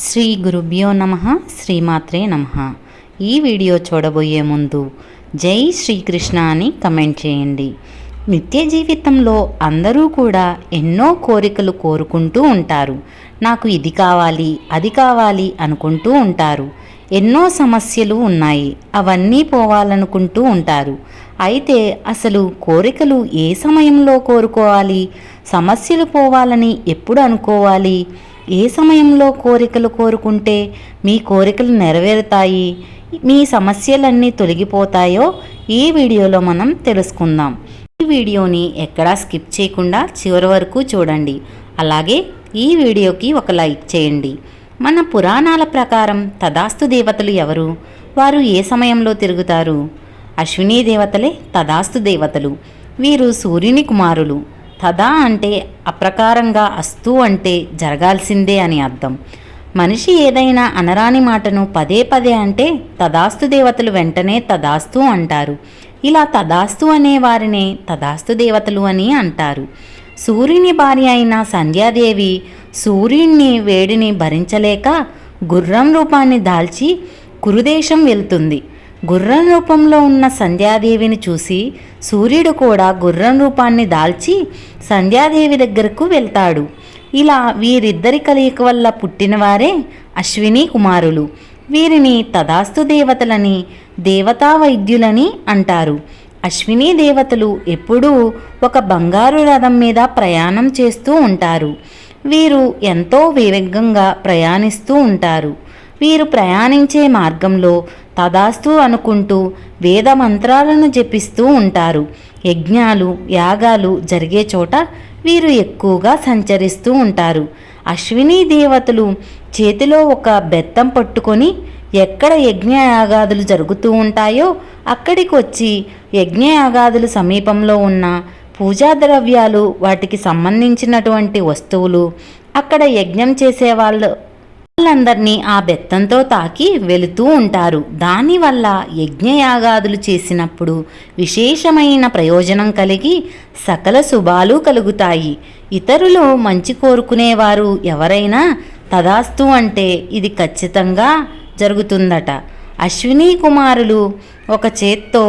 శ్రీ గురుభ్యో నమ శ్రీమాత్రే నమ. ఈ వీడియో చూడబోయే ముందు జై శ్రీకృష్ణ అని కమెంట్ చేయండి. నిత్య జీవితంలో అందరూ కూడా ఎన్నో కోరికలు కోరుకుంటూ ఉంటారు. నాకు ఇది కావాలి అది కావాలి అనుకుంటూ ఉంటారు. ఎన్నో సమస్యలు ఉన్నాయి అవన్నీ పోవాలనుకుంటూ ఉంటారు. అయితే అసలు కోరికలు ఏ సమయంలో కోరుకోవాలి? సమస్యలు పోవాలని ఎప్పుడు అనుకోవాలి? ఏ సమయంలో కోరికలు కోరుకుంటే మీ కోరికలు నెరవేరుతాయి మీ సమస్యలన్నీ తొలగిపోతాయో ఈ వీడియోలో మనం తెలుసుకుందాం. ఈ వీడియోని ఎక్కడా స్కిప్ చేయకుండా చివరి వరకు చూడండి. అలాగే ఈ వీడియోకి ఒక లైక్ చేయండి. మన పురాణాల ప్రకారం తదాస్తు దేవతలు ఎవరు? వారు ఏ సమయంలో తిరుగుతారు? అశ్వినీ దేవతలే తదాస్తు దేవతలు. వీరు సూర్యుని కుమారులు. తదా అంటే అప్రకారంగా అస్తూ అంటే జరగాల్సిందే అని అర్థం. మనిషి ఏదైనా అనరాని మాటను పదే పదే అంటే తదాస్తు దేవతలు వెంటనే తదాస్తు అంటారు. ఇలా తదాస్తు అనే వారినే తదాస్తు దేవతలు అని అంటారు. సూర్యుని భార్య అయిన సంధ్యాదేవి సూర్యుణ్ణి వేడిని భరించలేక గుర్రం రూపాన్ని దాల్చి కురుదేశం వెళ్తుంది. గుర్రం రూపంలో ఉన్న సంధ్యాదేవిని చూసి సూర్యుడు కూడా గుర్రం రూపాన్ని దాల్చి సంధ్యాదేవి దగ్గరకు వెళ్తాడు. ఇలా వీరిద్దరి కలయిక వల్ల పుట్టినవారే అశ్విని కుమారులు. వీరిని తదాస్తు దేవతలని దేవతా వైద్యులని అంటారు. అశ్విని దేవతలు ఎప్పుడూ ఒక బంగారు రథం మీద ప్రయాణం చేస్తూ ఉంటారు. వీరు ఎంతో వేగంగా ప్రయాణిస్తూ ఉంటారు. వీరు ప్రయాణించే మార్గంలో తదాస్తు అనుకుంటూ వేద మంత్రాలను జపిస్తూ ఉంటారు. యజ్ఞాలు యాగాలు జరిగే చోట వీరు ఎక్కువగా సంచరిస్తూ ఉంటారు. అశ్విని దేవతలు చేతిలో ఒక బెత్తం పట్టుకొని ఎక్కడ యజ్ఞయాగాదులు జరుగుతూ ఉంటాయో అక్కడికి వచ్చి యజ్ఞయాగాదులు సమీపంలో ఉన్న పూజా ద్రవ్యాలు వాటికి సంబంధించినటువంటి వస్తువులు అక్కడ యజ్ఞం చేసేవాళ్ళు వాళ్ళందరినీ ఆ బెత్తంతో తాకి వెళుతూ ఉంటారు. దానివల్ల యజ్ఞయాగాదులు చేసినప్పుడు విశేషమైన ప్రయోజనం కలిగి సకల శుభాలు కలుగుతాయి. ఇతరులు మంచి కోరుకునేవారు ఎవరైనా తదాస్తు అంటే ఇది ఖచ్చితంగా జరుగుతుందట. అశ్విని కుమారులు ఒక చేత్తో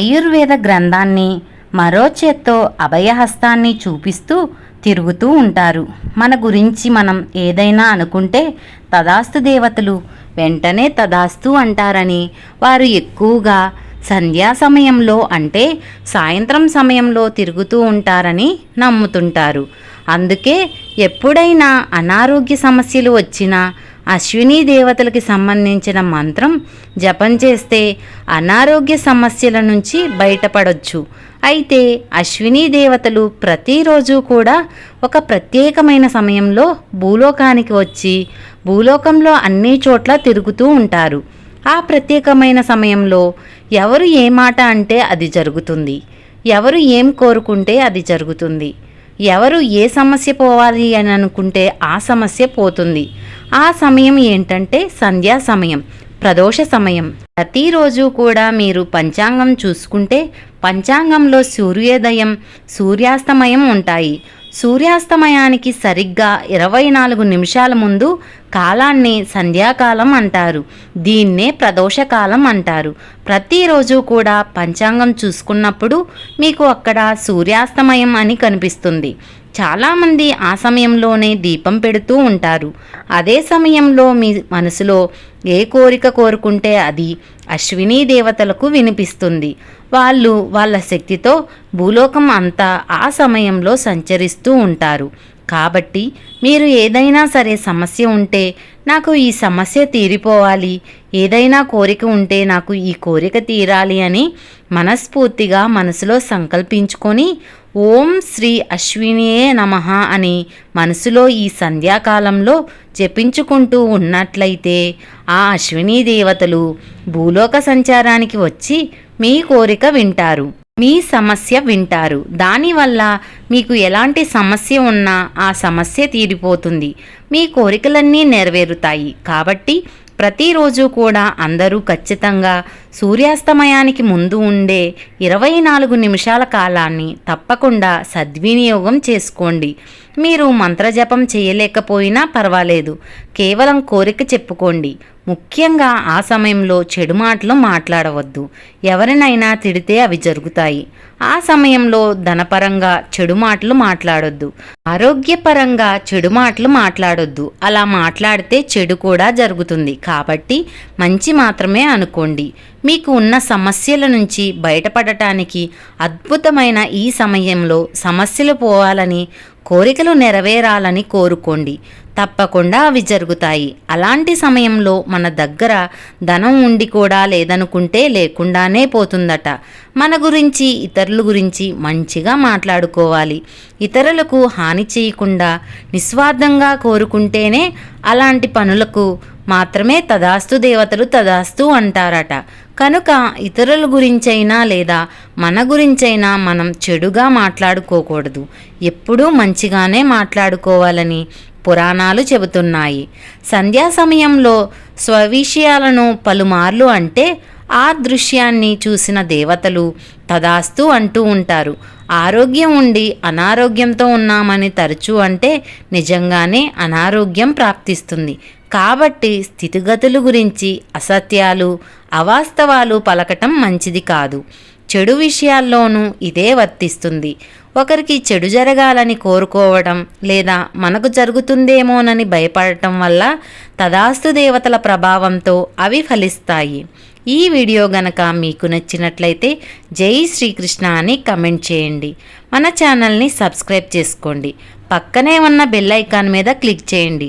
ఆయుర్వేద గ్రంథాన్ని మరో చేత్తో అభయహస్తాన్ని చూపిస్తూ తిరుగుతూ ఉంటారు. మన గురించి మనం ఏదైనా అనుకుంటే తదాస్తు దేవతలు వెంటనే తదాస్తు అంటారని. వారు ఎక్కువగా సంధ్యా సమయంలో అంటే సాయంత్రం సమయంలో తిరుగుతూ ఉంటారని నమ్ముతుంటారు. అందుకే ఎప్పుడైనా అనారోగ్య సమస్యలు వచ్చినా అశ్విని దేవతలకి సంబంధించిన మంత్రం జపం చేస్తే అనారోగ్య సమస్యల నుంచి బయటపడొచ్చు. అయితే అశ్విని దేవతలు ప్రతిరోజు కూడా ఒక ప్రత్యేకమైన సమయంలో భూలోకానికి వచ్చి భూలోకంలో అన్ని చోట్ల తిరుగుతూ ఉంటారు. ఆ ప్రత్యేకమైన సమయంలో ఎవరు ఏ మాట అంటే అది జరుగుతుంది. ఎవరు ఏం కోరుకుంటే అది జరుగుతుంది. ఎవరు ఏ సమస్య పోవాలి అని అనుకుంటే ఆ సమస్య పోతుంది. ఆ సమయం ఏంటంటే సంధ్యా సమయం ప్రదోష సమయం. ప్రతిరోజు కూడా మీరు పంచాంగం చూసుకుంటే పంచాంగంలో సూర్యోదయం సూర్యాస్తమయం ఉంటాయి. సూర్యాస్తమయానికి సరిగ్గా ఇరవై నాలుగు నిమిషాల ముందు కాలాన్ని సంధ్యాకాలం అంటారు. దీన్నే ప్రదోషకాలం అంటారు. ప్రతిరోజు కూడా పంచాంగం చూసుకున్నప్పుడు మీకు అక్కడ సూర్యాస్తమయం అని కనిపిస్తుంది. చాలామంది ఆ సమయంలోనే దీపం పెడుతూ ఉంటారు. అదే సమయంలో మీ మనసులో ఏ కోరిక కోరుకుంటే అది అశ్విని దేవతలకు వినిపిస్తుంది. వాళ్ళు వాళ్ళ శక్తితో భూలోకం అంతా ఆ సమయంలో సంచరిస్తూ ఉంటారు. కాబట్టి మీరు ఏదైనా సరే సమస్య ఉంటే నాకు ఈ సమస్య తీరిపోవాలి. ఏదైనా కోరిక ఉంటే నాకు ఈ కోరిక తీరాలి అని మనస్ఫూర్తిగా మనసులో సంకల్పించుకొని ఓం శ్రీ అశ్వినియే నమ అని మనసులో ఈ సంధ్యాకాలంలో జపించుకుంటూ ఉన్నట్లయితే ఆ అశ్విని దేవతలు భూలోక సంచారానికి వచ్చి మీ కోరిక వింటారు మీ సమస్య వింటారు. దానివల్ల మీకు ఎలాంటి సమస్య ఉన్నా ఆ సమస్య తీరిపోతుంది. మీ కోరికలన్నీ నెరవేరుతాయి. కాబట్టి ప్రతిరోజు కూడా అందరూ ఖచ్చితంగా సూర్యాస్తమయానికి ముందు ఉండే ఇరవై నాలుగు నిమిషాల కాలాన్ని తప్పకుండా సద్వినియోగం చేసుకోండి. మీరు మంత్రజపం చేయలేకపోయినా పర్వాలేదు. కేవలం కోరిక చెప్పుకోండి. ముఖ్యంగా ఆ సమయంలో చెడు మాటలు మాట్లాడవద్దు. ఎవరినైనా తిడితే అవి జరుగుతాయి. ఆ సమయంలో ధనపరంగా చెడు మాటలు మాట్లాడొద్దు. ఆరోగ్యపరంగా చెడు మాటలు మాట్లాడొద్దు. అలా మాట్లాడితే చెడు కూడా జరుగుతుంది. కాబట్టి మంచి మాత్రమే అనుకోండి. మీకు ఉన్న సమస్యల నుంచి బయటపడటానికి అద్భుతమైన ఈ సమయంలో సమస్యలు పోవాలని కోరికలు నెరవేరాలని కోరుకోండి. తప్పకుండా అవి జరుగుతాయి. అలాంటి సమయంలో మన దగ్గర ధనం ఉండి కూడా లేదనుకుంటే లేకుండానే పోతుందట. మన గురించి ఇతరుల గురించి మంచిగా మాట్లాడుకోవాలి. ఇతరులకు హాని చేయకుండా నిస్వార్థంగా కోరుకుంటేనే అలాంటి పనులకు మాత్రమే తదాస్తు దేవతలు తదాస్తు అంటారట. కనుక ఇతరుల గురించైనా లేదా మన గురించైనా మనం చెడుగా మాట్లాడుకోకూడదు. ఎప్పుడూ మంచిగానే మాట్లాడుకోవాలని పురాణాలు చెబుతున్నాయి. సంధ్యా సమయంలో స్వవిషయాలను పలుమార్లు అంటే ఆ దృశ్యాన్ని చూసిన దేవతలు తదాస్తు అంటూ ఉంటారు. ఆరోగ్యం ఉండి అనారోగ్యంతో ఉన్నామని తరచూ అంటే నిజంగానే అనారోగ్యం ప్రాప్తిస్తుంది. కాబట్టి స్థితిగతులు గురించి అసత్యాలు అవాస్తవాలు పలకటం మంచిది కాదు. చెడు విషయాల్లోనూ ఇదే వర్తిస్తుంది. ఒకరికి చెడు జరగాలని కోరుకోవడం లేదా మనకు జరుగుతుందేమోనని భయపడటం వల్ల తదాస్తు దేవతల ప్రభావంతో అవి ఫలిస్తాయి. ఈ వీడియో గనక మీకు నచ్చినట్లయితే జై శ్రీకృష్ణ అని కమెంట్ చేయండి. మన ఛానల్ని సబ్స్క్రైబ్ చేసుకోండి. పక్కనే ఉన్న బెల్ ఐకాన్ మీద క్లిక్ చేయండి.